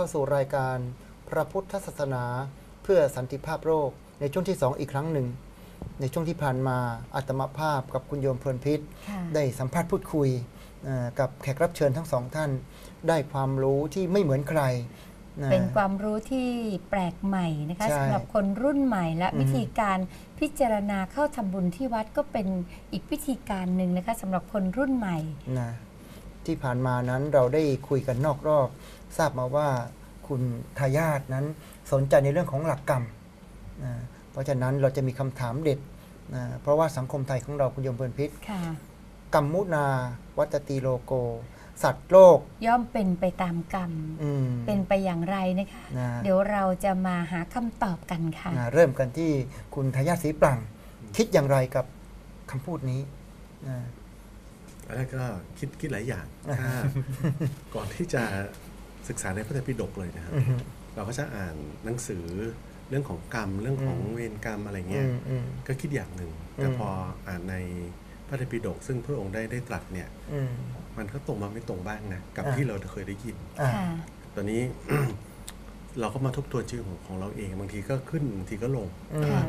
ต้อนรับกลับเข้าสู่รายการพระพุทธศาสนาเพื่อสันติภาพโลกในช่วงที่ 2 อีกครั้งหนึ่ง ในช่วงที่ผ่านมาอาตมาภาพกับคุณโยมเพลินพิษค่ะได้สัมภาษณ์พูดคุยเอ่อกับแขกรับเชิญทั้งสองท่าน ได้ความรู้ที่ไม่เหมือนใครนะเป็นความรู้ที่แปลกใหม่นะคะใช่สำหรับคนรุ่นใหม่และอืมวิธีการพิจารณาเข้าทำบุญที่วัดก็เป็นอีกวิธีการหนึ่งนะคะสำหรับคนรุ่นใหม่นะที่ผ่านมานั้นเราได้คุยกันนอกรอบ ทราบมาว่าคุณทายาทนั้นสนใจในเรื่องของหลักกรรมนะเพราะฉะนั้นเราจะมีคำถามเด็ดนะเพราะว่าสังคมไทยของเราคุณโยมเพลินพิษค่ะกรรมมุนา วัตติโลโก สัตว์โลก ย่อมเป็นไปตามกรรมอืมเป็นไปอย่างไรนะคะนะเดี๋ยวเราจะมาหาคำตอบกันค่ะนะเริ่มกันที่คุณทายาทศรีปลัง คิดอย่างไรกับคำพูดนี้นะแล้วก็คิดคิดหลายอย่างถ้าก่อนที่จะ ศึกษาในพระไตรปิฎกเลยนะครับอืมเราก็จะอ่านหนังสือเรื่องของกรรมเรื่องของอืมเวรกรรมอะไรอืเงี้ยมอืมก็คิดอย่างหนึ่งแต่อืมพออ่านในพระไตรปิฎกซึ่งพระองค์ได้ได้ตรัสเนี่ยอืมมันก็ตรงมาไม่ตรงบ้างนะกับอ่าที่เราเคยได้ยินอ่าค่ะตอนนี้เราก็มาทบทวนชื่อของของเราเอง บางทีก็ขึ้นบางทีก็ลงอืมค่ะ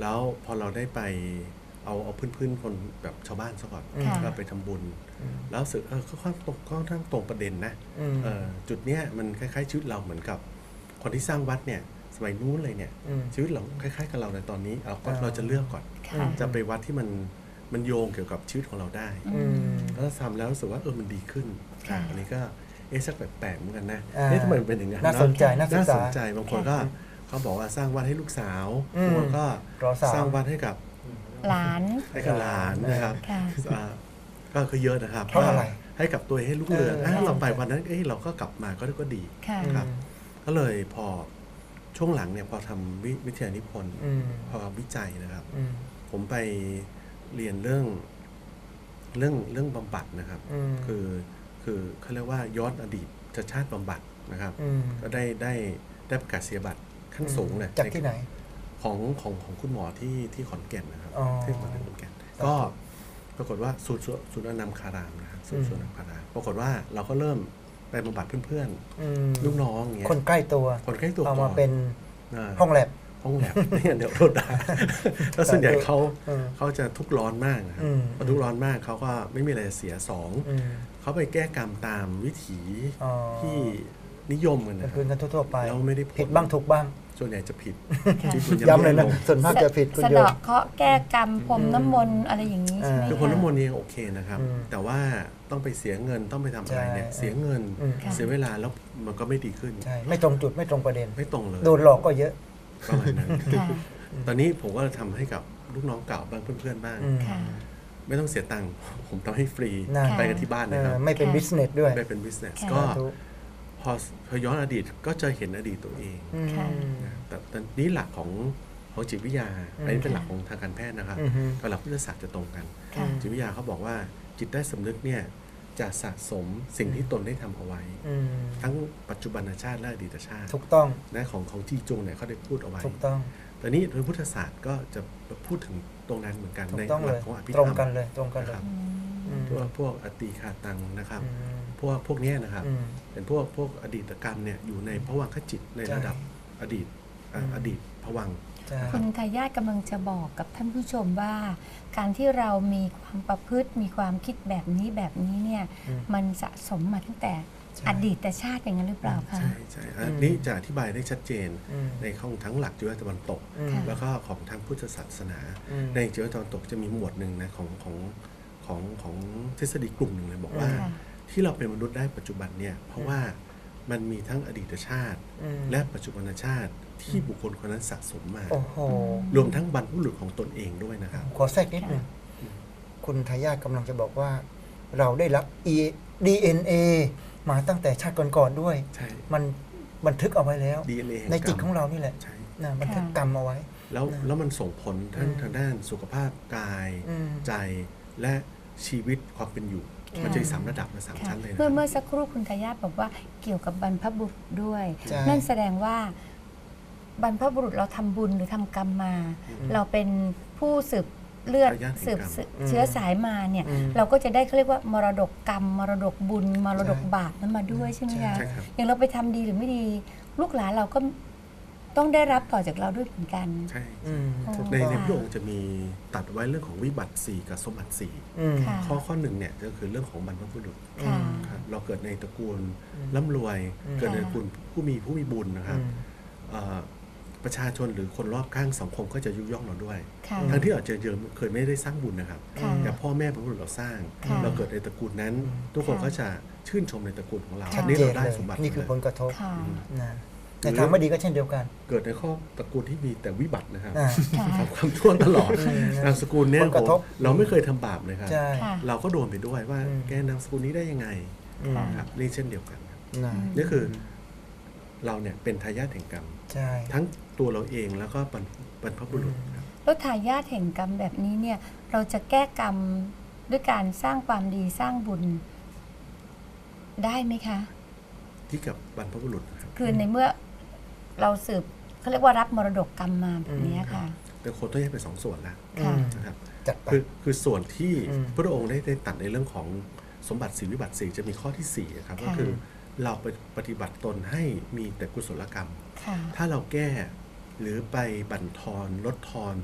แล้วพอเราได้ไป เอาเอาพื้นๆคนแบบชาวบ้านซะก่อนค่ะ ก็ไปทำบุญ แล้วรู้สึกเออก็ค่อนตรงค่อนข้างตรงประเด็นนะอืม เออจุดเนี้ยมันคล้ายๆชีวิตเราเหมือนกับ คนที่สร้างวัดเนี่ยสมัยนู้นเลยเนี่ย อืม ชีวิตเราคล้ายๆกับเราในตอนนี้เราก็อ่า เราจะเลือกก่อน ค่ะ จะไปวัดที่มันมันโยงเกี่ยวกับชีวิตของเราได้ อือืมแล้วทำแล้วรู้สึกว่าเออมันดีขึ้นค่ะอันนี้ก็เอ๊ะสักแปลกๆเหมือนกันนะอ่าเอ๊ะทำไมมันเป็นอย่างนั้นน่าเะสนใจน่าศึกษาน่าสนใจบางคนก็เขาบอกว่าสร้างวัดให้ลูกสาวอืมบางคนก็รอสามสร้างวัดให้กับ หลาน ให้กับหลานนะครับค่ะ อ่าก็คือเยอะนะครับเพราะอะไร ให้กับตัวเองให้ลูกเรืองเอออะเราไปวันนั้นเอ้ยเราก็กลับมาก็ก็ดี ค่ะ ครับ ก็เลยพอช่วงหลังเนี่ยพอทำวิวิทยานิพนธ์อืมพอวิจัยนะครับ อืมผมไปเรียนเรื่องเรื่องเรื่องบำบัดนะครับ อืมคือคือเขาเรียกว่าย้อนอดีตชาติบำบัดนะครับอืมก็ได้ได้ได้ประกาศเสียบัตรขั้นสูงเนี่ยจากที่ไหน ของของของคุณหมอที่ที่ขอนแก่นนะครับอ๋อ ที่ขอนแก่นก็ปรากฏว่าศูนย์ศูนย์ศูนย์อนัมคารามนะครับศูนย์ศูนย์อนัมคารามปรากฏว่าเราก็เริ่มไปบำบัดเพื่อนอืมๆลูกน้องอย่างเงี้ยคนใกล้ตัวคนใกล้ตัวเอามาก่เป็นอ่า ห้องแลบ ห้องแลบเนี่ยเดี๋ยวโดนด่าแล้วส่วนใหญ่เขาอืมเขาจะทุกข์ร้อนมากนะครับอืม พอทุกข์ร้อนมากเขาก็ไม่มีอะไรจะเสียสองอืม เขาไปแก้กรรมตามวิถีอ๋อ ที่นิยมกันเป็นะนคพื้นรับกันทั่วๆไปแล้วไม่ได้ผล ผิดบ้างถูกบ้าง ส่วนใหญ่จะผิดค่ะที่คุณงย้ำเลยนะไม่งส่วนมากจะผิดคุณสะโยมเดาะเคราะห์แก้กรรมพรมน้ำมนต์อะไรอย่างนี้ใช่ไหมอ่าคือคนน้ำมนต์นี่โอเคนะครับอืมแต่ว่าต้องไปเสียเงินต้องไปทำอะไรเนี่ยใช่เสียเงินอืมค่ะเสียเวลาแล้วมันก็ไม่ดีขึ้น ใช่ไม่ตรงจุดไม่ตรงประเด็นไม่ตรงเลยโดนหลอกก็เยอะประมาณนั้นค่ะตอนนี้ผมก็ทำให้กับลูกน้องเก่าบ้างเพื่อนๆบ้างอืมค่ะไม่ต้องเสียตังค์ผมทำให้ฟรีน่าไปกันที่บ้านเอเลยคอรับ ไม่เป็นค่ะบิสเนสด้วยไปเป็นบิสเนสค่ะก็สาธุ พอพอย้อนอดีตก็จะเห็นอดีตตัวเองอืมค่ะ นะแต่แต่นี่หลักของของจิตวิทยาอืมอันนี้เป็นหลักของทางการแพทย์นะครับอืมฮึ กับหลักพุทธศาสตร์จะตรงกัน ค่ะ จิตวิทยาเขาบอกว่าจิตใต้สำนึกเนี่ยจะสะสมสิ่งที่ตนได้ทำเอาไว้ อืมทั้งปัจจุบันชาติและอดีตชาติถูกต้องนะของของที่จงเนี่ยเขาได้พูดเอาไว้ ถูกต้องแต่นี้โดยพุทธศาสตร์ก็จะพูดถึงตรงนั้นเหมือนกันถูในกต้องหเลลัยของอภิตธรรงรมกันเลยตรงกันเลย นะครับอืมพวกพวกอติคาตังนะครับ อืม พวกพวกเนี้ยนะครับอืมเป็นพวกพวกอดีตกรรมเนี่ยอยู่ในภวังคจิตในระดับอดีตอ่าอืมอดีตภวังค์ใช่คุณทายาทกำลังจะบอกกับท่านผู้ชมว่า การที่เรามีความประพฤติมีความคิดแบบนี้แบบนี้เนี่ยอืมมันสะสมมาตั้งแต่ใช่อดีตชาติอย่างนั้นหรือเปล่าคะใช่ใช่อันนี้จะอธิบายได้ชัดเจนอืมในของทั้งหลักจิตวิทยาตะวันตกอืมค่ะแล้วก็ของทางพุทธศาสนาอืมในจิตวิทยาตะวันตกจะมีหมวดหนึ่งนะของของของของทฤษฎีกลุ่มหนึ่งเลยบอกว่าค่ะ ที่เราเป็นมนุษย์ได้ปัจจุบันเนี่ย เพราะว่ามันมีทั้งอดีตชาติอืมและปัจจุบันชาติที่บุคคลคนนั้นสะสมมาโอ้โหรวมทั้งบรรพบุรุษของตนเองด้วยนะครับ ขอแทรกนิดหนึ่งคุณทายาทกำลังจะบอกว่า เราได้รับ E DNA มาตั้งแต่ชาติก่อนๆด้วยใช่มันบันทึกเอาไว้แล้ว DNA แห่งในจิตกรรมของเรานี่แหละใช่นะบันทึกกรรมเอาไว้ แล้วนะแล้วมันส่งผลทั้งอืมทางด้านสุขภาพกายอืมใจและชีวิตความเป็นอยู่ค่ะ มันจะมีสามระดับและสามค่ะชั้นเลยนะเมื่อเมื่อสักครู่คุณทายาทบอกว่าเกี่ยวกับบรรพบุรุษด้วย ใช่ นั่นแสดงว่าบรรพบุรุษเราทำบุญหรือทำกรรมมาอืมเราเป็นผู้สืบเลือดทายาทแห่งสืบกรรม สืบอืมเชื้อสายมาเนี่ย อืม เราก็จะได้เขาเรียกว่ามรดกกรรม มรดกบุญ มรดกใช่บาปนั้นมาด้วยใช่ไหมคะใช่ครับ อย่างเราไปทำดีหรือไม่ดี ลูกหลานเราก็ ต้องได้รับต่อจากเราด้วยเหมือนกัน ใช่อืมอ๋อถูกในต้องในพระองค์จะมีตัดไว้เรื่องของวิบัติสี่กับสมบัติสี่อืม ค่ะ ข้อข้อหนึ่งเนี่ยก็คือเรื่องของบรรพบุรุษค่ะ ครับเราเกิดในตระกูลอืมร่ำรวย อืม เกิดในตระกูลผู้มีผู้มีบุญนะครับอืมเอ่อประชาชนหรือคนรอบข้างสังคมก็จะยุยงเราด้วย ค่ะอืมทั้งที่อาจจะเยอะเคยไม่ได้สร้างบุญนะครับ ค่ะแต่พ่อแม่บรรพบุรุษเราสร้าง ค่ะ เราเกิดในตระกูลนั้นอืมทุกคนค่ะก็จะชื่นชมในตระกูลของเราชัดนี่เจเรานได้เลยสมบัตินี่คือผลกระทบค่ะ นะ ในทางไม่ดีก็เช่นเดียวกัน เกิดในข้อตระกูลที่มีแต่วิบัตินะครับอ่าค่ะทำความชั่วตลอดอืมนามสกุลเนี่ยผลกระทบโอ้โหเราไม่เคยทำบาปเลยครับ ใช่ ค่ะ เราก็โดนไปด้วยว่าอืม แกนามสกุลนี้ได้ยังไงอืมค่ะ ครับนี่เช่นเดียวกันครับนะอืมนี่คือเราเนี่ยเป็นทายาทแห่งกรรม ใช่ ทั้งตัวเราเองแล้วก็บรรบรรพบุรุษครับ แล้วทายาทแห่งกรรมแบบนี้เนี่ย เราจะแก้กรรมด้วยการสร้างความดีสร้างบุญได้ไหมคะ ที่กับบรรพบุรุษนะครับ คือในเมื่อ เราสืบเขาเรียกว่ารับมรดกกรรมมาแบบนี้ค่ะ แต่คนต้องแยกเป็นสองส่วนละค่ะอืมนะครับจัดไป คือคือส่วนที่อืม พระองค์ได้ได้ตัดในเรื่องของสมบัติสีวิบัติสีจะมีข้อที่สี่ครับค่ะก็คือเราไปปฏิบัติตนให้มีแต่กุศลกรรม ค่ะ ถ้าเราแก้หรือไปบั่นทอนลดทอน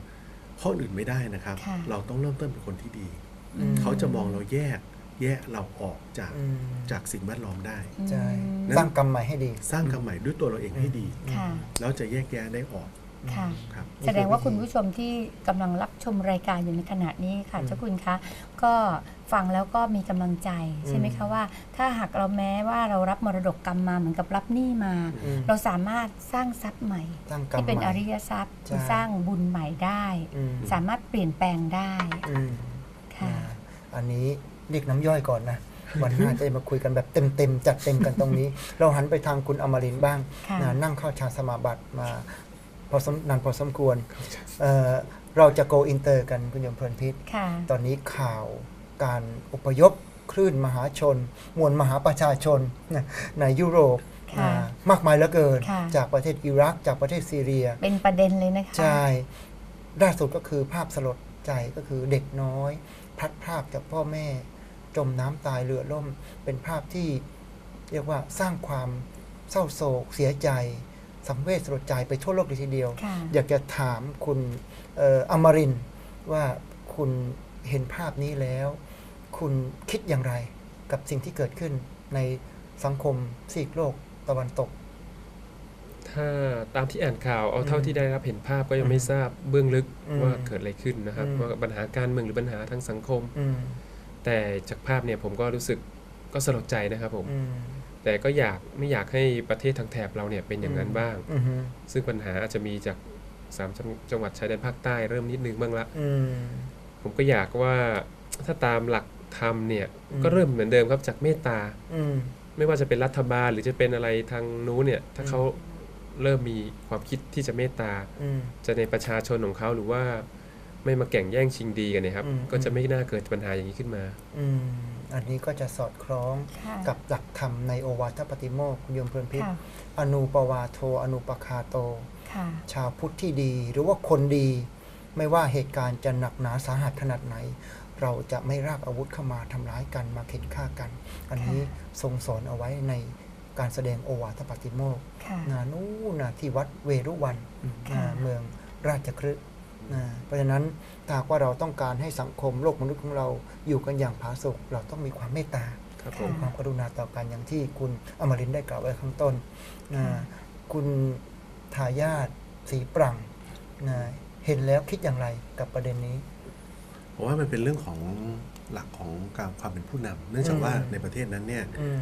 ข้ออื่นไม่ได้นะครับ ค่ะ เราต้องเริ่มต้นเป็นคนที่ดี อืม เขาจะมองเราแยก แยกเราออกจากอืมจากสิ่งแวดล้อมได้ ใช่อืมสร้างกรรมใหม่ให้ดี สร้างกรรมใหม่ด้วยตัวเราเองให้ดี ค่ะ แล้วจะแยกแยะได้ออกค่ะ ครับ แสดงว่าคุณผู้ชมที่กำลังรับชมรายการอยู่ในขณะนี้ค่ะ อืมเจ้าคุณคะ ก็ฟังแล้วก็มีกำลังใจ ใช่ไหมอืคะมว่า ถ้าหากเราแม้ว่าเรารับมรดกกรรมมาเหมือนกับรับหนี้มา อืม เราสามารถสร้างทรัพย์ใหม่ สร้างกรรมที่เป็นใหอม่ ริยทรัพย์ใช่ คือสร้างบุญใหม่ได้ อืมสามารถเปลี่ยนแปลงได้อืมค่ะอ่าอันนี้ เรียกน้ำย่อยก่อนนะวันหน้าจะมาคุยกันแบบเต็มๆจัดเต็มกันตรงนี้ เราหันไปทางคุณอมรินทร์บ้างค่ะนะนั่งเข้าฌานสมาบัติมาพอสมนานพอสมควรเอ่อเราจะโกอินเตอร์กันคุณโยมเพลินพิษค่ะตอนนี้ข่าวการอพยพคลื่นมหาชน มวลมหาประชาชนนะในยุโรปค่ะนะมากมายเหลือเกินค่ะจากประเทศอิรัก จากประเทศซีเรีย เป็นประเด็นเลยนะคะ ใช่ล่าสุดก็คือภาพสลดใจก็คือเด็กน้อยพลัดพรากจากพ่อแม่ จมน้ำตายเรือล่ม เป็นภาพที่เรียกว่าสร้างความเศร้าโศก เสียใจสังเวชสลดใจไปทั่วโลกเลยทีเดียวค่ะอยากจะถามคุณเอ่ออมรินทร์ว่าคุณเห็นภาพนี้แล้ว คุณคิดอย่างไรกับสิ่งที่เกิดขึ้นในสังคมซีกโลกตะวันตก ถ้าตามที่อ่านข่าวเอาเท่าอืมที่ได้รับเห็นภาพก็ยังไม่ทราบเบื้องลึกอืมว่าเกิดอะไรขึ้นนะครับอืมว่าปัญหาการเมืองหรือปัญหาทางสังคมอืม แต่จากภาพเนี่ยผมก็รู้สึกก็สลดใจนะครับผมอืมแต่ก็อยากไม่อยากให้ประเทศทางแถบเราเนี่ยเป็นอย่างนั้นบ้างอืมฮึซึ่งปัญหาอาจจะมีจากสามจังจังหวัดชายแดนภาคใต้เริ่มนิดนึงบ้างละอืมผมก็อยากว่าถ้าตามหลักธรรมเนี่ยอืมก็เริ่มเหมือนเดิมครับจากเมตตาอืมไม่ว่าจะเป็นรัฐบาลหรือจะเป็นอะไรทางนู้นเนี่ย ถ้าอืมเขาเริ่มมีความคิดที่จะเมตตาอืมจะในประชาชนของเขาหรือว่า ไม่มาแข่งแย่งชิงดีกันเนะครับอืมก็จะไม่น่าเกิดปัญหาอย่างนี้ขึ้นมาอืมอันนี้ก็จะสอดคล้องค่ะกับหลักธรรมในโอวาทปฏิโมกข์คุณโยมเพลินพิษค่ะอนุปวาโทอนุปคาโตค่ะชาวพุทธที่ดีหรือว่าคนดี ไม่ว่าเหตุการณ์จะหนักหนาสาหัสขนาดไหน เราจะไม่รากอาวุธเข้ามาทำร้ายกันมาเข็นฆ่ากัน อันนี้ทรงสอนเอาไว้ในการแสดงโอวาทปฏิโมกข์ค่ะนะนู่นนะที่วัดเวรุวันค่ะนะเมืองราชคฤห์ นะเพราะฉะนั้นถ้าหากว่าเราต้องการให้สังคมโลกมนุษย์ของเราอยู่กันอย่างผาสุกเราต้องมีความเมตตาครับผค่ะมความกรุณาต่อกันอย่างที่คุณอมรินทร์ได้กล่าวไว้ข้างต้นนะค่ะคุณทายาทสีปรังนะเห็นแล้วคิดอย่างไรกับประเด็นนี้ ผมว่ามันเป็นเรื่องของหลักของการความเป็นผู้นำเนื่องจากว่าอืมในประเทศนั้นเนี่ย อืม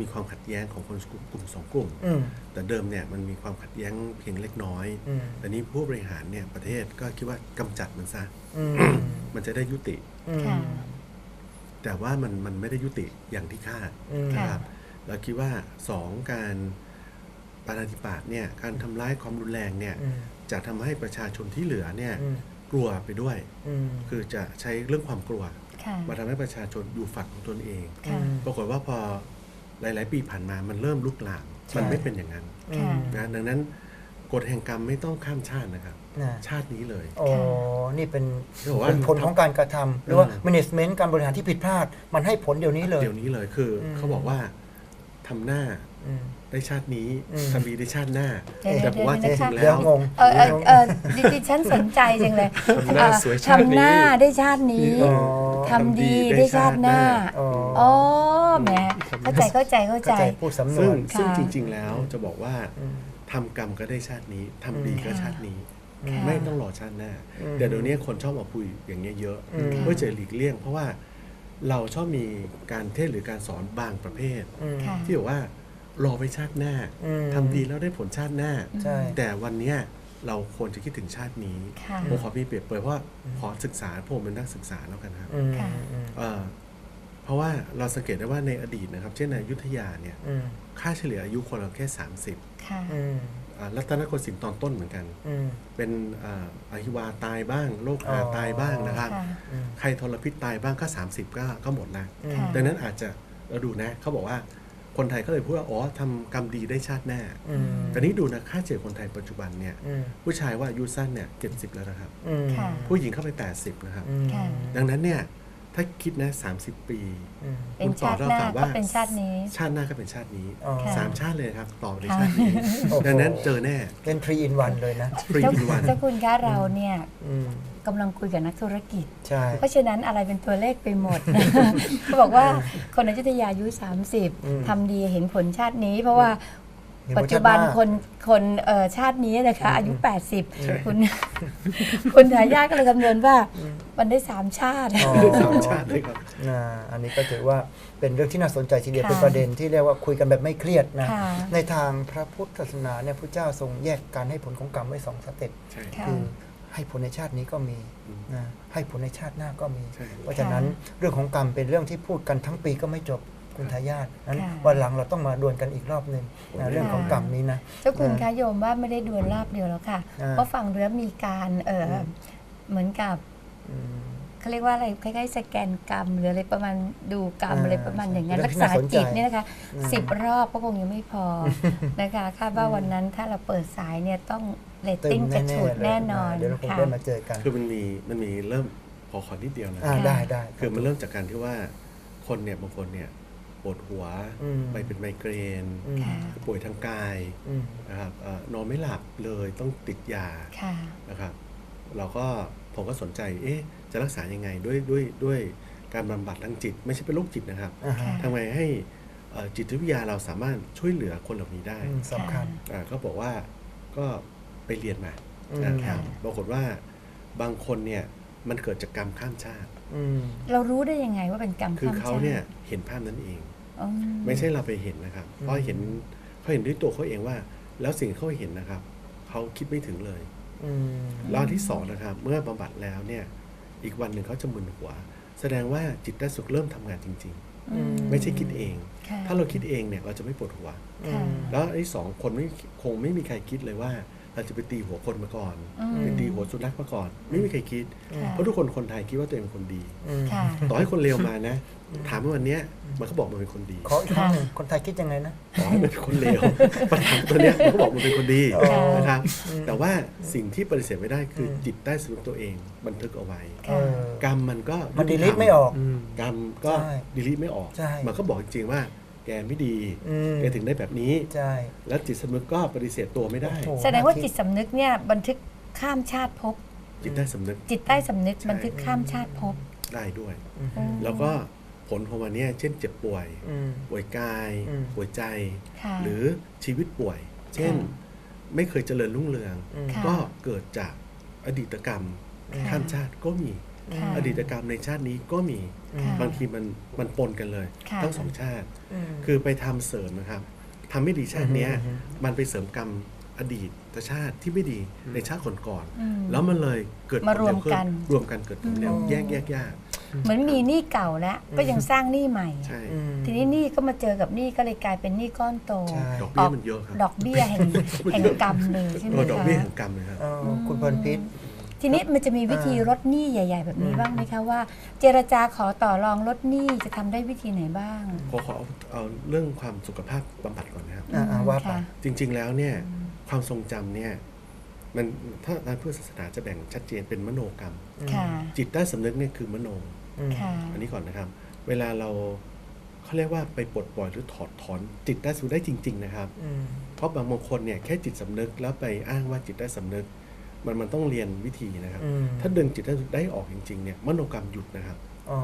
มีความขัดแย้งของคนกลุ่มกลุ่มสองกลุ่ม อืม แต่เดิมเนี่ยมันมีความขัดแย้งเพียงเล็กน้อย อืม แต่นี้ผู้บริหารเนี่ยประเทศก็คิดว่ากำจัดมันซะ อืมมันจะได้ยุติ อืม ค่ะ แต่ว่ามันมันไม่ได้ยุติอย่างที่คาดอืมค่ะนะครับเราคิดว่าสองการปาณาธิปาตเนี่ยการทำร้ายความรุนแรงเนี่ยอืมจะทำให้ประชาชนที่เหลือเนี่ยอืม กลัวไปด้วย อืม คือจะใช้เรื่องความกลัว ค่ะ มาทำให้ประชาชนอยู่ฝักของตนเอง ค่ะ ปรากฏว่าพอหลาย ๆ ปีผ่านมามันเริ่มลุกลาม ใช่ มันไม่เป็นอย่างนั้นอืค่ะมนะดังนั้นกฎแห่งกรรมไม่ต้องข้ามชาตินะครับ นะชาตินี้เลย โอ้นี่เป็นเขาบอกว่าเป็นผลของการกระทำหรือว่าเออ management การบริหารที่ผิดพลาด มันให้ผลเดี๋ยวนี้เลย เดี๋ยวนี้เลยคืออม เขาบอกว่า ทำหน้าอืมได้ชาตินี้อืมทำดีได้ชาติหน้าเดี๋ยวแต่ผมว่าเดี๋จยวริงๆเดี๋แล้ยววงงเออเออเออดิดิฉันสนใจจังเลยทำหน้าสวยชาตินี้ทำหน้าได้ชาตินี้อ๋อทำดีได้ชาติหน้าอ๋ออ๋อแหมเข้าใจเข้าใจเข้าเข้าใจใจพูดสำนซึ่วงนซึ่งค่ะจริง ๆ แล้วจะบอกว่าอืมทำกรรมก็ได้ชาตินี้ทำดีก็ค่ะชาตินี้ค่ะไม่ต้องรอชาติหน้าอืมแต่เดี๋ยวนี้คนชอบมาพูดอย่างเงี้ยเยอะอืมเพื่อจะหลีกเลี่ยงเพราะว่า เราชอบมีการเทศน์หรือการสอนบางประเภทอืมค่ะที่บอกว่ารอไปชาติหน้าอืม ทำดีแล้วได้ผลชาติหน้า ใช่ แต่วันเนี้ยเราควรจะคิดถึงชาตินี้ค่ะ ผมขอมีเปรียบเปรยเพราะว่าขอศึกษาผมเป็นนักศึกษาแล้วกันครับอืมค่ะ อืมเอ่อเพราะว่าเราสังเกตได้ว่าในอดีตนะครับ เช่นในอยุธยาเนี่ยอืมค่าเฉลี่ยอายุคนเราแค่ 30 ค่ะ อืมอ่า รัตนโกสินทร์ตอนต้นเหมือนกัน อืม เป็นอ่าอหิวาตายบ้างโรคอ๋อาอ ตายบ้างนะครับ ค่ะ อืม ใครทรพิษตายบ้างก็30 ก็ก็หมดแล้ว อืม ค่ะ ดังนั้นอาจจะเราดูนะเขาบอกว่าคนไทยก็เลยพูดว่าอ๋อทำกรรมดีได้ชาติหน้า อืมแต่นี้ดูนะค่าเฉลี่ยคนไทยปัจจุบันเนี่ยอืมผู้ชายว่าอายุสั้นเนี่ยเจ็ดสิบแล้วนะครับ อืมค่ะ ผู้หญิงเข้าไป 80นะครับ อืมค่ะดังนั้นเนี่ย ถ้าคิดนะ30ปีอืม เป็นชาติหน้าก็เป็นชาตินี้ ชาติหน้าก็เป็นชาตินี้อ๋อค่ะสามชาติเลยครับต่อไปในค่ะชาตินี้ โอ้โห ดังนั้นเจอแน่เป็น 3 in 1 เลยนะ ฟรีเจ้าอินวัน เจ้าคุณคะเราเนี่ยอืม กำลังคุยกับนักธุรกิจ ใช่ เพราะฉะนั้นอะไรเป็นตัวเลขไปหมด เขาบอกว่าคนอยุธยาอายุ อืม30ทำดีเห็นผลชาตินี้ เพราะว่าเห็น ปัจจุบันชาติหาคนคนเอ่อชาตินี้นะคะ อายุ 80 คุณคุณทายาทก็เลยคำนวณว่ามันได้สามชาติอ๋อสามชาติเลยครับอ่าอันนี้ก็ถือว่าเป็นเรื่องที่น่าสนใจทีเดียวค่ะเป็นประเด็นที่เรียกว่าคุยกันแบบไม่เครียดนะค่ะในทางพระพุทธศาสนาเนี่ยพระเจ้าทรงแยกการให้ผลของกรรมไว้สองสเต็ปใช่ค่ะคือให้ผลในชาตินี้ก็มีอืมนะให้ผลในชาติหน้าก็มีใช่เพราะฉะนั้นเรื่องของกรรมเป็นเรื่องที่พูดกันทั้งปีก็ไม่จบ คุณทายาทนั้นค่ะ วันหลังเราต้องมาดวลกันอีกรอบหนึ่งนะเรื่องของกรรมนี้นะ เจ้าคุณคะโยมว่าไม่ได้ดวลรอบเดียวแล้วค่ะ อ่าเพราะฟังดูแล้วมีการเอออเหมือนกับอืม เขาเรียกว่าอะไรคล้ายๆสแกนกรรมหรืออะไรประมาณดูกรรมอ่าอะไรประมาณอย่างนั้นเป็นรัเรื่กองที่น่าสนใจษาจิตเนี่ยนะคะอืมสิบรอบก็คงยังไม่พอนะคะคาดว่าวันนั้นถ้าเราเปิดสายเนี่ยต้องเรตตึติ้งงกระแน่ฉูๆดเลยแน่นอนเดี๋ยวเราคงค่ะ ได้มาเจอกันคือมันมีมันมีเริ่มขอขอนิดเดียวนะ อ่าได้ได้ คือมันเริ่มจากการที่ว่าคนเนี่ยบางคนเนี่ย ปวดหัวอืมไปเป็นไมเกรนอืมค่ะป่วยทางกายอืมนะครับเอ่อนอนไม่หลับเลยต้องติดยาค่ะนะครับ เราก็ผมก็สนใจ เอ๊ะ จะรักษายังไงด้วยด้วยด้วยการบำบัดทางจิต ไม่ใช่เป็นโรคจิตนะครับอ่าฮะค่ะทำไมให้เอ่อจิตวิทยาเราสามารถช่วยเหลือคนเหล่านี้ได้อืมสำคัญอ่าก็บอกว่าก็ไปเรียนมาอืมนะครับปรากฏว่าบางคนเนี่ยมันเกิดจากกรรมข้ามชาติอืมเรารู้ได้ยังไงว่าเป็นกรรมคือข้ามเขาชาติเนี่ยเห็นภาพนั้นเองอื ไม่ใช่เราไปเห็นนะครับอืมเพราะเห็นเขาเห็นด้วยตัวเขาเองว่า แล้วสิ่งที่เขาเห็นนะครับเขาคิดไม่ถึงเลยอืมแล้วอันที่สองนะครับ เมื่อบำบัดแล้วเนี่ย อีกวันหนึ่งเขาจะมึนหัว แสดงว่าจิตใต้สุขเริ่มทำงานจริงอืๆไม่ใช่คิดเองค่ะถ้าเราคิดเองเนี่ยเราจะไม่ปวดหัวค่ะแล้วอันที่สองคนไม่คงไม่มีใครคิดเลยว่า เราจะไปตีหัวคนมาก่อนอืมไปตีหัวสุนัขมาก่อน ไม่มีใครคิดค่ะเพราะทุกคนคนไทยคิดว่าตัวเองเป็นคนดีอืมค่ะต่อให้คนเลวมานะ ถามว่าวันเนี้ยมันก็บอกมันเป็นคนดีขออีกครั้งหนึ่งคนไทยคิดยังไงนะต่อให้มันเป็นคนเลวปัญหาตัวเนี้ยมันก็บอกมันเป็นคนดีค่ะนะครับอืมแต่ว่าสิ่งที่ปฏิเสธไม่ได้คืออมจิตใต้สำนึกตัวเองบันทึกเอาไว้เออกรรมมันก็มันดีลิทไม่ออก กรรมก็ใช่ดีลิทไม่ออกใช่มันก็บอกจริงๆว่า แกไม่ดีอืม แกถึงได้แบบนี้ ใช่ แล้วจิตสำนึกก็ปฏิเสธตัวไม่ได้ โอ้โห แสดงว่าจิตสำนึกเนี่ยบันทึกข้ามชาติภพจิตใต้สำนึกจิตใต้สำนึกใช่บันทึกข้ามชาติภพ ได้ด้วย อืมอืม แล้วก็ผลของมันเนี่ยเช่นเจ็บป่วย อืม ป่วยกาย อืม ป่วยใจ ค่ะ หรือชีวิตป่วย เช่นค่ะไม่เคยเจริญรุ่งเรือง อืม ค่ะ ก็เกิดจากอดีตกรรม ค่ะ ข้ามชาติก็มีค่ะ อดีตกรรมในชาตินี้ก็มีค่ะบางทีมันมันปนกันเลยค่ะทั้งสองชาติอืมคือไปทำเสริมนะครับทำไม่ดีชาติเนี้ยอือฮึมันไปเสริมกรรมอดีตชาติที่ไม่ดีในชาติก่อนอืมๆแล้วมันเลยเกิดผลมารวมเร็ขึ้กันรวมกันเกิดผลเร็วอืมแยกแยกยากเหมือนมีหนี้เก่าแล้วก็ยังสร้างหนี้ใหม่ใช่อืมทีนี้หนี้ก็มาเจอกับหนี้ก็เลยกลายเป็นหนี้ก้อนโตใช่ดอกเบี้ยมันเยอะครับ ดอกเบี้ยแห่งแห่งกรรมเลยใช่ไหมเออดอกเบี้ยคะแห่งกรรมเลยครับเออคุณพลพิษ ทีนี้มันจะมีวิธีอ่าลดหนี้ใหญ่ ๆ แบบนี้อืมบ้างไหมคะว่า เจรจาขอต่อรองลดหนี้จะทำได้วิธีไหนบ้างขอขอเอาเอาเรื่องความสุขภาพบำบัดก่อนนะครับอ่าอ่าว่าไปค่ะจริง ๆ แล้วเนี่ยความทรงจำเนี่ยมันถ้าทางพุทธศาสนาจะแบ่งชัดเจนเป็นมโนกรรมค่ะจิตใต้สำนึกเนี่ยคือมโนอืมค่ะอันนี้ก่อนนะครับ เวลาเราเขาเรียกว่าไปปลดปล่อยหรือถอดถอนจิตใต้สำนึกได้จริง ๆ นะครับอืมเพราะบางบางคนเนี่ยแค่จิตสำนึกแล้วไปอ้างว่าจิตใต้สำนึก มันมันต้องเรียนวิธีนะครับอืมถ้าดึงจิตใต้สำนึกได้ออกจริงๆเนี่ยมโนกรรมหยุดนะครับอ๋อ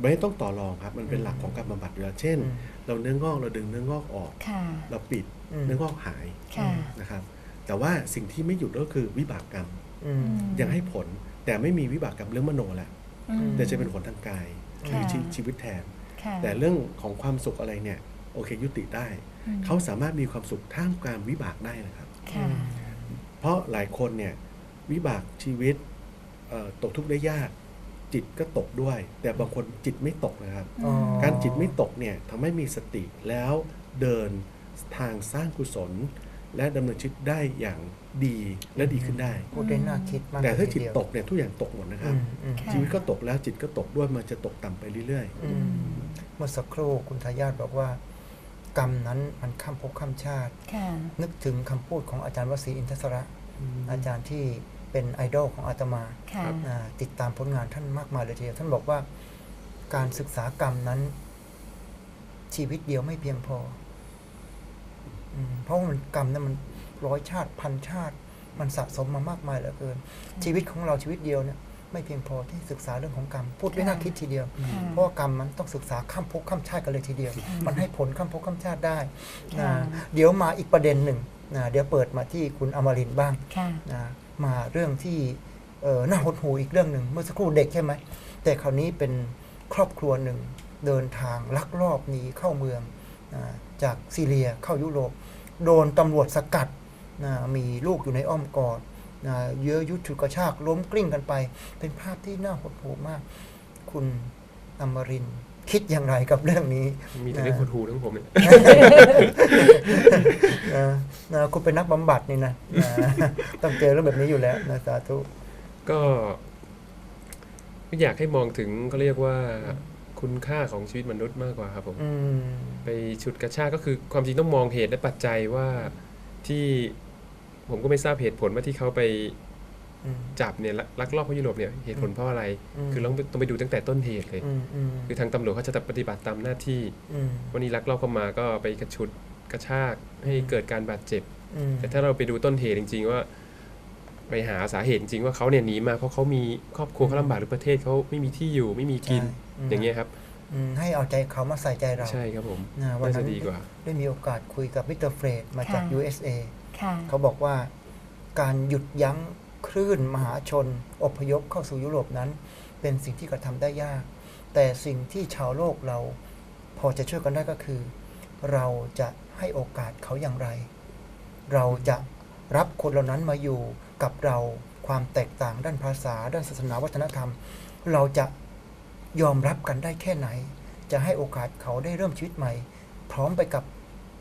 ไม่ต้องต่อรองครับ มันเป็นหลักของการบำบัดอยู่แล้วเช่นอืมเราเนื้องอกเราดึงเนื้องอกออกค่ะเราปิดอืมเนื้องอกหายค่ะนะครับ แต่ว่าสิ่งที่ไม่หยุดก็คือวิบากกรรมอืมยังให้ผลแต่ไม่มีวิบากกรรมเรื่องมโนแหละอืมแต่จะเป็นผลทางกายค่ะคือชีชีวิตแทนค่ะแต่เรื่องของความสุขอะไรเนี่ยโอเคยุติได้อืมเขาสามารถมีความสุขท่ามกลางวิบากได้นะครับค่ะ เพราะหลายคนเนี่ยวิบากชีวิตเอ่อตกทุกข์ได้ยากจิตก็ตกด้วย แต่บางคนจิตไม่ตกนะครับอ๋อการจิตไม่ตกเนี่ยทำให้มีสติแล้วเดินทางสร้างกุศล และดำเนินชีวิตได้อย่างดีและดีขึ้นได้พูดได้น่าคิดมากแต่ถ้าเลยจิตเดียวตกเนี่ยทุกอย่างตกหมดนะคอืรับมอืมค่ะชีวิตก็ตกแล้วจิตก็ตกด้วยมันจะตกต่ำไปเรื่อยอืมเมื่อสักครู่คุณทายาทบอกว่า กรรมนั้นมันข้ามภพข้ามชาติค่ะนึกถึงคำพูดของอาจารย์วสีอินทศระๆอาจารย์ที่เป็นไอดอลของอาตมาค่ะอ่าติดตามผลงานท่านมากมายเลยทีเดียวท่านบอกว่าการศึกษากรรมนั้น ชีวิตเดียวไม่เพียงพออืมเพราะว่ามันกรรมนั้นมันร้อยชาติพันชาติ มันสะสมมามากมายเหลือเกิน ชีวิตของเราชีวิตเดียวเนี่ย ไม่เพียงพอที่ศึกษาเรื่องของกรรม พูดไม่น่าคิดทีเดียวค่ะเพราะว่ากรรมมันต้องศึกษาข้ามภพข้ามชาติกันเลยทีเดียว มันให้ผลข้ามภพข้ามชาติได้ค่ะนะเดี๋ยวมาอีกประเด็นหนึ่งนะเดี๋ยวเปิดมาที่คุณอมรินทร์บ้างค่ะนะมาเรื่องที่เอ่อน่าหดหูอีกเรื่องหนึ่งเมื่อสักครู่เด็กใช่ไหมแต่คราวนี้เป็นครอบครัวหนึ่งเดินทางลักลอบหนีเข้าเมืองนะจากซีเรียเข้ายุโรปโดนตำรวจสกัดนะมีลูกอยู่ในอ้อมกอดนะ เยื้อยุดฉุดกระชากล้มกลิ้งกันไป เป็นภาพที่น่าหดหูมาก คุณอมรินทร์คิดอย่างไรกับเรื่องนี้ มีแต่เรื่องโหดหูทั้งผมเนี่ยนะนะคุณเป็นนักบำบัดนี่นะนะต้องเจอเรื่องแบบนี้อยู่แล้วนะสาธุก็ไม่อยากให้มองถึงก็เรียกว่าคุณค่าของชีวิตมนุษย์มากกว่าครับผมอืมไปฉุดกระชากก็คือความจริงต้องมองเหตุและปัจจัยว่าที่ ผมก็ไม่ทราบเหตุผลว่าที่เขาไปอืมจับเนี่ยลักลักลอบเข้ายุโรปเนี่ยเหตุผลเพราะอะไรอืมคือต้องไปต้องไปดูตั้งแต่ต้นเหตุเลยอืมอืมคือทางตำรวจเขาจะปฏิบัติตามหน้าที่อืมวันนี้ลักลอบเข้ามาก็ไปกระชุดกระชากให้เกิดการบาดเจ็บอืมแต่ถ้าเราไปดูต้นเหตุจริง ๆ ว่า ไปหาสาเหตุจริงๆว่าเขาเนี่ยหนีมาเพราะเขามีครอบครัวเขาลำบากหรือประเทศเขาไม่มีที่อยู่ไม่มีกินใช่อย่างเงี้ยครับอืมให้เอาใจเขามาใส่ใจเรา ใช่ครับผมนะวันน่านั้จะนดีกว่าได้มีโอกาสคุยกับวิกเตอร์เฟรดมาจากค่ะ USA ค่ะ เขาบอกว่าการหยุดยั้งคลื่นมหาชน อพยพเข้าสู่ยุโรปนั้น เป็นสิ่งที่กระทำได้ยาก แต่สิ่งที่ชาวโลกเราพอจะช่วยกันได้ก็คือ เราจะให้โอกาสเขาอย่างไร เราจะรับคนเหล่านั้นมาอยู่กับเราความแตกต่างด้านภาษา ด้านศาสนาวัฒนธรรม เราจะยอมรับกันได้แค่ไหน จะให้โอกาสเขาได้เริ่มชีวิตใหม่ พร้อมไปกับ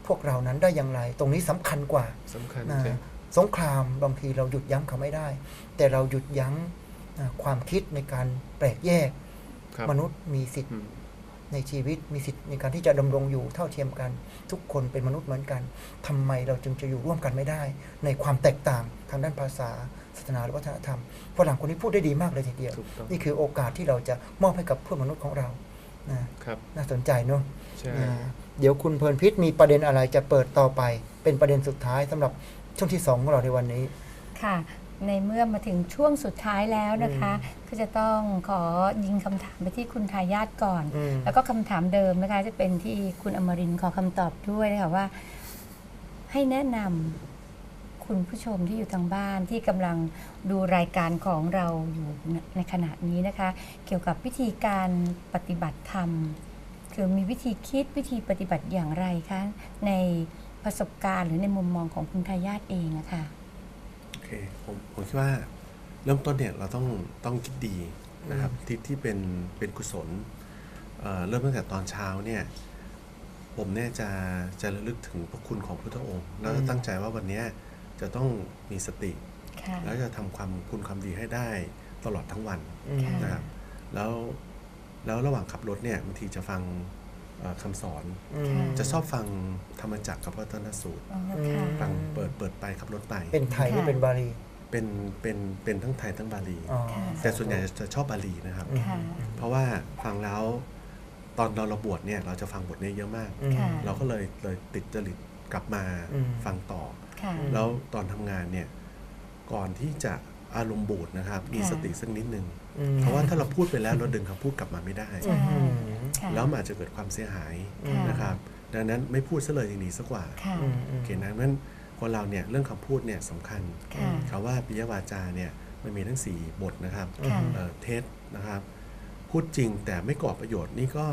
พวกเรานั้นได้อย่างไร ตรงนี้สำคัญกว่าสำคัญนะใช่สงครามบางทีเราหยุดยั้งเขาไม่ได้ แต่เราหยุดยั้งอ่าความคิดในการแปลกแยกครับมนุษย์มีสิทธิ์อืมในชีวิตมีสิทธิ์ในการที่จะดำรงอยู่เท่าเทียมกัน ทุกคนเป็นมนุษย์เหมือนกันทำไมเราจึงจะอยู่ร่วมกันไม่ได้ ในความแตกต่างทางด้านภาษาศาสนาและวัฒนธรรมฝรั่งคนนี้พูดได้ดีมากเลยทีเดียวถูกต้องนี่คือโอกาสที่เราจะมอบให้กับเพื่อนมนุษย์ของเรานะครับน่าสนใจเนาะใช่อ่า เดี๋ยวคุณเพลินพิษมีประเด็นอะไรจะเปิดต่อไป เป็นประเด็นสุดท้ายสำหรับช่วงที่สองของเราในวันนี้ค่ะ ในเมื่อมาถึงช่วงสุดท้ายแล้วนะคะ ก็จะต้องขอยิงคำถามไปที่คุณทายาทก่อนอืมแล้วก็คำถามเดิมนะคะจะเป็นที่คุณอมรินทร์ขอคำตอบด้วยนะคะว่า ให้แนะนำคุณผู้ชมที่อยู่ทางบ้านที่กำลังดูรายการของเราอยู่ในขณะนี้นะคะ เกี่ยวกับวิธีการปฏิบัติธรรม คือมีวิธีคิดวิธีปฏิบัติอย่างไรคะในประสบการณ์หรือในมุมมองของคุณทายาทเองอะค่ะโอเคผมผมคิดว่าเริ่มต้นเนี่ยเราต้องต้องคิดดีนะครับที่ที่เป็นเป็นกุศลเอ่อเริ่มตั้งแต่ตอนเช้าเนี่ยผมเนี่ยจะจะระลึกถึงพระคุณของพระพุทธองค์ แล้วก็ตั้งใจว่าวันเนี้ยจะต้องมีสติค่ะแล้วจะทำความคุณความดีให้ได้ตลอดทั้งวันอืมค่ะนะครับแล้ว แล้วระหว่างขับรถเนี่ยบางทีจะฟังเอ่อคำสอนอืมค่ะจะชอบฟังธรรมจักรกับพระตนสูตรอ๋อค่ะอืมฟังเปิดเปิดไปขับรถไป เป็นไทยหรือเป็นบาลีเป็นเป็นเป็นทั้งไทยทั้งบาลีอ๋อค่ะแต่ส่วนใหญ่จะชอบบาลีนะครับค่ะเพราะว่าฟังแล้วตอนเราเราบวชเนี่ยเราจะฟังบทนี้เยอะมากอืมค่ะเราก็เลยเลยติดจริตกลับมาอืมฟังต่อค่ะอืมแล้วตอนทำงานเนี่ยก่อนที่จะ อารมณ์บูดนะครับ มีค่ะสติสักนิดนึงอืมเพราะว่าถ้าเราพูดไปแล้วเราดึงคำพูดกลับมาไม่ได้ใช่อืมค่ะแล้วมันอาจจะเกิดความเสียหายค่ะนะครับ ดังนั้นไม่พูดซะเลยยังดีสักกว่าค่ะอืมอืโอมเคนะเพราะฉะนั้นคนเราเนี่ยเรื่องคำพูดเนี่ยสำคัญค่ะคำว่าปิยวาจาเนี่ยมันมีทั้งสี่บทนะครับค่ะเอ่อเทศนะครับ พูดจริงแต่ไม่ก่อประโยชน์นี่ก็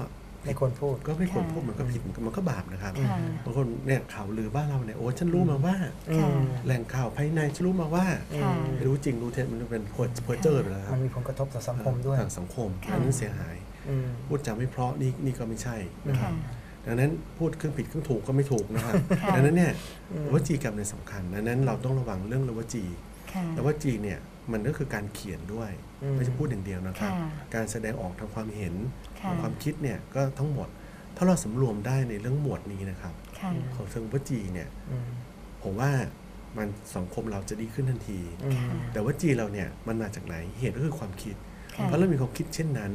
ในคนพูดก็ไม่ควรค่ะพูดมันก็ผิดมันก็บาปนะครับค่ะบางคนเนี่ยข่าวลือบ้านเราเนี่ยโอ้ฉันรู้มาว่าค่ะอืมแหล่งข่าวภายในฉันรู้มาว่าค่ะไม่รู้จริงรู้เท็จมันเป็นเพอเพอเจอร์ไปแล้วคมัรับนมีผลกระทบต่อสังคมด้วยทางสังคมค่ะอันนั้นเสียหายอืมพูดจาไม่เพราะนี่นี่ก็ไม่ใช่นะครับค่ะดังนั้นพูดครึ่งผิดครึ่งถูกก็ไม่ถูกนะครับค่ะดังนั้นเนี่ยอืมวจีกรรมเนี่ยสำคัญดังนั้นเราต้องระวังเรื่องวจีค่ะ แล้ววจีเนี่ยมันก็คือการเขียนด้วยอืมไม่ใช่พูดอย่างเดียวนะครับค่ะการแสดงออกทางความเห็นค่ะทางความคิดเนี่ยก็ทั้งหมด ถ้าเราสำรวมได้ในเรื่องหมวดนี้นะครับค่ะของเชิงวจีเนี่ยอืมผมว่ามันสังคมเราจะดีขึ้นทันทีอืมแต่วจีเราเนี่ยมันมาจากไหนเหตุก็คือความคิดค่ะเพราะเรามีความคิดเช่นนั้น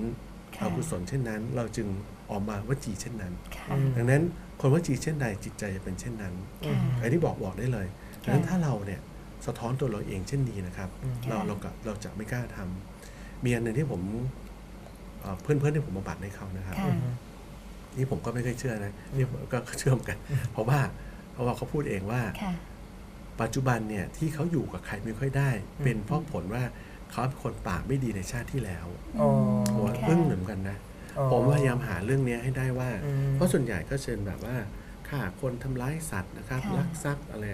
ค่ะเอากุศลเช่นนั้น เราจึงออกมาวจีเช่นนั้นค่ะอืมดังนั้นคนวจีเช่นใดจิตใจจะเป็นเช่นนั้นค่ะอันนี้บอกบอกได้เลยดังนั้นค่ะถ้าเราเนี่ย สะท้อนตัวเราเองเช่นนี้นะครับอืมเราค่ะเราก็เราจะไม่กล้าทำมีอันหนึ่งที่ผมเอ่อเพื่อนเพื่อนๆที่ผมบำบัดให้เขานะครับค่ะนี่ผมก็ไม่เคยเชื่อนะนี่ผมก็เชื่อมกัน เพราะว่าเพราะว่าเขาพูดเองว่าค่ะปัจจุบันเนี่ยที่เขาอยู่กับใครไม่ค่อยได้ เป็นเพราะผลว่าเขาเป็นคนปากไม่ดีในชาติที่แล้วอ๋อผมค่ะเพิ่งเหมือนกันนะอ๋อผมพยายามหาเรื่องเนี้ยให้ได้ว่าอืมเพราะส่วนใหญ่ก็เชิญแบบว่าฆ่าคนทำร้ายสัตว์นะครับค่ะลักทรัพย์อะไร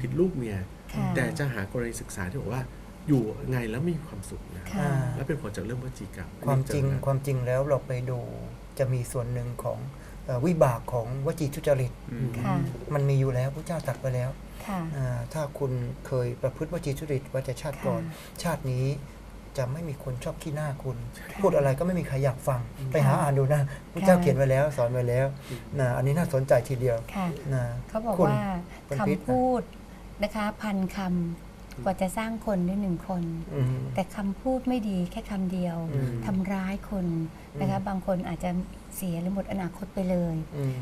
ผิดลูกเมียค่ะ แต่จะหากรณีศึกษาที่บอกว่าอยู่ไงแล้วไม่มีความสุขนะครับค่ะและเป็นผลจากเรื่องวจีกรรมความจริงอันนี้เอนะความจริงแล้วเราไปดูจะมีส่วนหนึ่งของเอ่อวิบากของวจีทุจริตอืมค่ะมันมีอยู่แล้วพระเจ้าตรัดไปแล้วค่ะอ่าถ้าคุณเคยประพฤติวจีทุจริตว่าจะชาติก่อน ชาตินี้จะไม่มีคนชอบขี้หน้าคุณ พูดอะไรก็ไม่มีใครอยากฟัง ไปหาอ่านดูนะพระเจ้าเขียนไว้แล้ว สอนไว้แล้วนะอันนี้น่าสนใจทีเดียวค่ะนะเขาบอกคุณว่าคุณคำพิษพูด นะคะพันคำกว่าจะสร้างคนได้หนึ่งคนอืมแต่คำพูดไม่ดีแค่คำเดียวอืมทำร้ายคนนะคะบางคนอาจจะเสียหรือหมดอนาคตไปเลยอืม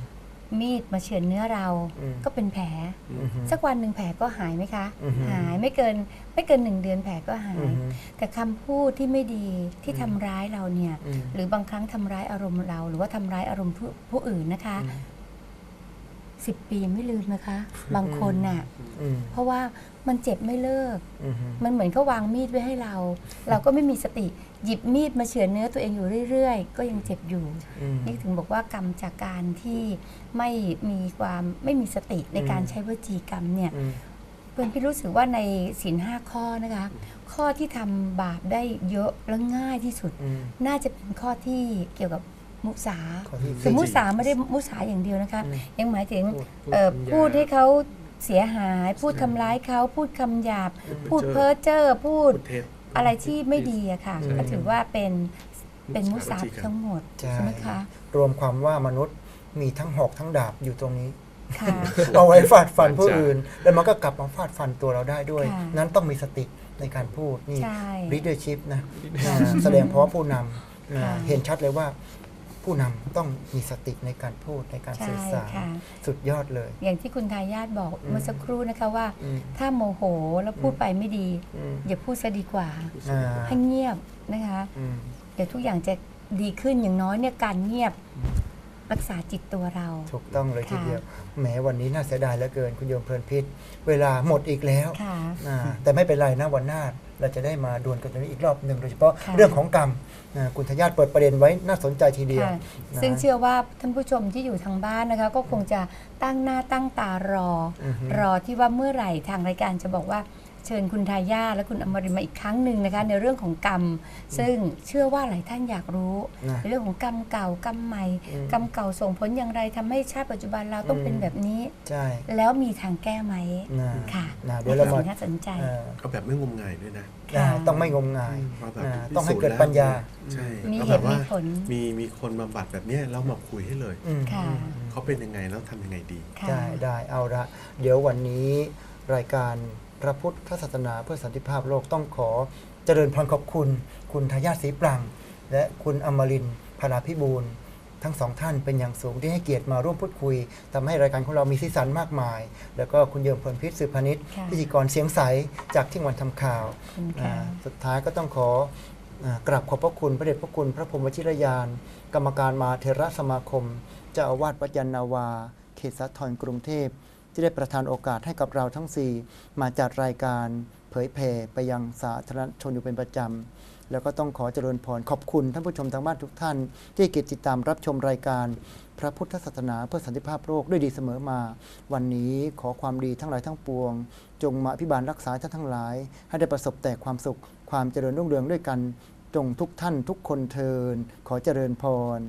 มีดมาเฉือนเนื้อเราอืมก็เป็นแผลอืมสักวันหนึ่งแผลก็หายไหมคะอือฮึหายไม่เกินไม่เกินหนึ่งเดือนแผลก็หาอืยมแต่คำพูดที่ไม่ดีที่ทำร้ายเราเนี่ยอืมหรือบางครั้งทำร้ายอารมณ์เรา หรือว่าทำร้ายอารมณ์ผู้ผู้อื่นนะคะ สิบปีไม่ลืมนะคะ บางคนน่ะอืม เพราะว่ามันเจ็บไม่เลิก อืมมันเหมือนเขาวางมีดไว้ให้เรา เราก็ไม่มีสติหยิบมีดมาเฉือนเนื้อตัวเองอยู่เรื่อยๆ ก็ยังเจ็บอยู่ อืม นี่ถึงบอกว่ากรรมจากการที่ไม่มีความไม่มีสติในการอืมใช้วจีกรรมเนี่ย อืม เพื่อนพี่รู้สึกว่าในศีลห้าข้อนะคะ ข้อที่ทำบาปได้เยอะและง่ายที่สุด อืม น่าจะเป็นข้อที่เกี่ยวกับ มุสาข้อที่คือมุสาไม่ได้มุสาอย่างเดียวนะคะอืมยังหมายถึงพูดเอ่อคำหยาบพูดให้เขาเสียหาย พูดทำร้ายเขาพูดคำหยาบ พูดเพ้อเจ้อพูดพูดเท็จอะไรที่ไม่ดีอะค่ะใช่ก็ถือว่าเป็นเป็นมุสามุสาทั้งหมดใช่ใช่ไหมคะรวมความว่ามนุษย์มีทั้งหอกทั้งดาบอยู่ตรงนี้ค่ะเอาไว้ฟาดฟันผู้ใช่อื่น แล้วมันก็กลับมาฟาดฟันตัวเราได้ด้วยค่ะนั้นต้องมีสติในการพูดนี่ใช่ leadership นะอ่าแสดงเพราะว่าผู้นำนะค่ะเห็นชัดเลยว่า ผู้นำต้องมีสติในการพูดในการใช่สื่อสารค่ะสุดยอดเลย อย่างที่คุณทายาทบอกอืมเมื่อสักครู่นะคะว่าอืมถ้าโมโหแล้วพูดไปไม่ดีอืมอย่าพูดซะดีกว่าอ่าให้เงียบนะคะอืมเดี๋ยวทุกอย่างจะดีขึ้นอย่างน้อยเนี่ยการเงียบรักษาจิตตัวเรา ถูกต้องเลยทีค่ะเดียวแหมวันนี้น่าเสียดายเหลือเกินคุณโยมเพลินพิษ เวลาหมดอีกแล้วค่ะอ่าแต่ไม่เป็นไรนะวันหน้า เราจะได้มาดวลกันตรงนี้อีกรอบหนึ่งโดยเฉพาะค่ะเรื่องของกรรมอ่าคุณทายาทเปิดประเด็นไว้น่าสนใจทีเดียวค่ะนะซึ่งเชื่อว่าท่านผู้ชมที่อยู่ทางบ้านนะคะ ก็คงจะตั้งหน้าตั้งตารอออฮึรอที่ว่าเมื่อไหร่ทางรายการจะบอกว่า เชิญคุณทายาทและคุณอมรินทร์มาอีกครั้งหนึ่งนะคะในเรื่องของกรรม ซึ่งเชื่อว่าหลายท่านอยากรู้นะในเรื่องของกรรมเก่ากรรมใหม่อืมกรรมเก่าส่งผลอย่างไรทำให้ชาติปัจจุบันเราต้องอืมเป็นแบบนี้ใช่แล้วมีทางแก้ไหมนะค่ะนะเดี๋ยวเรามาน่าสนใจเอ่อเอาแบบไม่งมงายด้วยนะนะค่ะต้องไม่งมงายว่าแบบอ่าพิต้องให้สูจน์เกิดแล้วปัญญาใช่มีแล้วเหแบบตุว่ามีผลมีมีคนบำบัดแบบเนี้ยแล้วมาคุยให้เลยอืมค่ะเขาเป็นยังไงแล้วทำยังไงดีค่ะได้ได้เอาละเดี๋ยววันนี้รายการ พระพุทธศาสนาเพื่อสันติภาพโลกต้องขอเจริญพรขอบคุณ คุณทายาทศรีปรัง และคุณอมรินทร์พลาพิบูลทั้งสองท่านเป็นอย่างสูงที่ให้เกียรติมาร่วมพูดคุยทำให้รายการของเรามีสีสันมากมาย แล้วก็คุณเยิมพลพิษสืบพนิษฐ์ค่ะพิธีกรเสียงใสจากที่วันทำข่าวขอบคุณอ่าค่ะสุดท้ายก็ต้องขออ่ากราบขอบพระคุณพระเดชพระคุณ พระพรหมวชิรยาน กรรมการมหาเทระสมาคมเจ้าอาวาสวัดยันนาวา เขตสาทรกรุงเทพ ที่ได้ประทานโอกาสให้กับเราทั้ง 4 มาจัดรายการเผยแผ่ไปยังสาธารณชนอยู่เป็นประจำ แล้วก็ต้องขอเจริญพรขอบคุณท่านผู้ชมทางบ้านทุกท่าน ที่เกียรติดตามรับชมรายการ พระพุทธศาสนาเพื่อสันติภาพโลกด้วยดีเสมอมา วันนี้ขอความดีทั้งหลายทั้งปวง จงมาอภิบาลรักษาท่านทั้งหลาย ให้ได้ประสบแต่ความสุข ความเจริญรุ่งเรืองด้วยกัน จงทุกท่านทุกคนเทินขอเจริญพร